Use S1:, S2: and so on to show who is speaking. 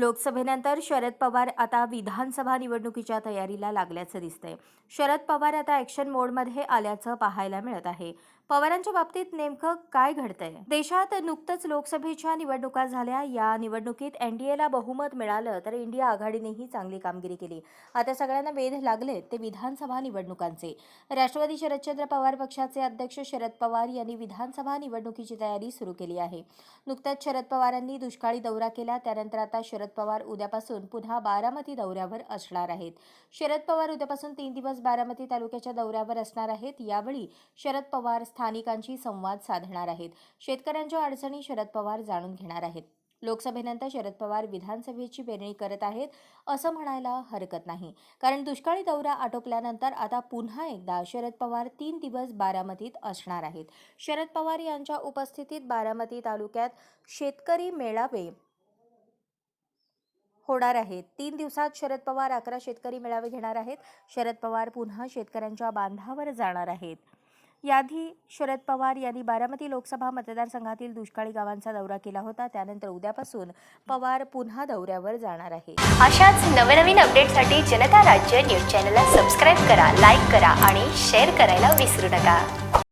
S1: लोकसभेनंतर शरद पवार आता विधानसभा निवडणुकीच्या तयारीला लागल्याचं दिसतंय. शरद पवार आता ऍक्शन मोडमध्ये आल्याचं पाहायला मिळत आहे. पवारांच्या बाबतीत नेमकं काय घडतंय? देशात नुकतंच लोकसभेच्या निवडणुका झाल्या. या निवडणुकीत एनडीएला बहुमत मिळालं तर इंडिया आघाडीनेही चांगली कामगिरी केली. आता सगळ्यांना वेध लागले ते विधानसभा निवडणुकांचे. राष्ट्रवादी शरदचंद्र पवार पक्षाचे अध्यक्ष शरद पवार यांनी विधानसभा निवडणुकीची तयारी सुरू केली आहे. नुकत्याच शरद पवारांनी दुष्काळी दौरा केला. त्यानंतर आता शरद पवार उद्यापासून पुन्हा बारामती दौऱ्यावर असणार आहेत. शरद पवार उद्यापासून तीन दिवस बारामती तालुक्याच्या दौऱ्यावर असणार आहेत. यावेळी शरद पवार स्थानिकांशी संवाद साधणार आहेत. शेतकऱ्यांच्या अडचणी शरद पवार जाणून घेणार आहेत. लोकसभेनंतर शरद पवार विधानसभेची पेरणी करत आहेत असं म्हणायला हरकत नाही. कारण दुष्काळी दौरा आटोपल्यानंतर आता पुन्हा एकदा शरद पवार तीन दिवस बारामतीत असणार आहेत. शरद पवार यांच्या उपस्थितीत बारामती तालुक्यात शेतकरी मेळावे होणार आहेत तीन दिवसात शरद पवार अकरा शेतकरी मेळावे घेणार आहेत. शरद पवार पुन्हा शेतकऱ्यांच्या बांधावर जाणार आहेत. याआधी शरद पवार यांनी बारामती लोकसभा मतदारसंघातील दुष्काळी गावांचा दौरा केला होता. त्यानंतर उद्यापासून पवार पुन्हा दौऱ्यावर जाणार आहे.
S2: अशाच नवनवीन अपडेटसाठी जनता राज्य न्यूज चॅनलला सबस्क्राईब करा लाईक करा आणि शेअर करायला विसरू नका.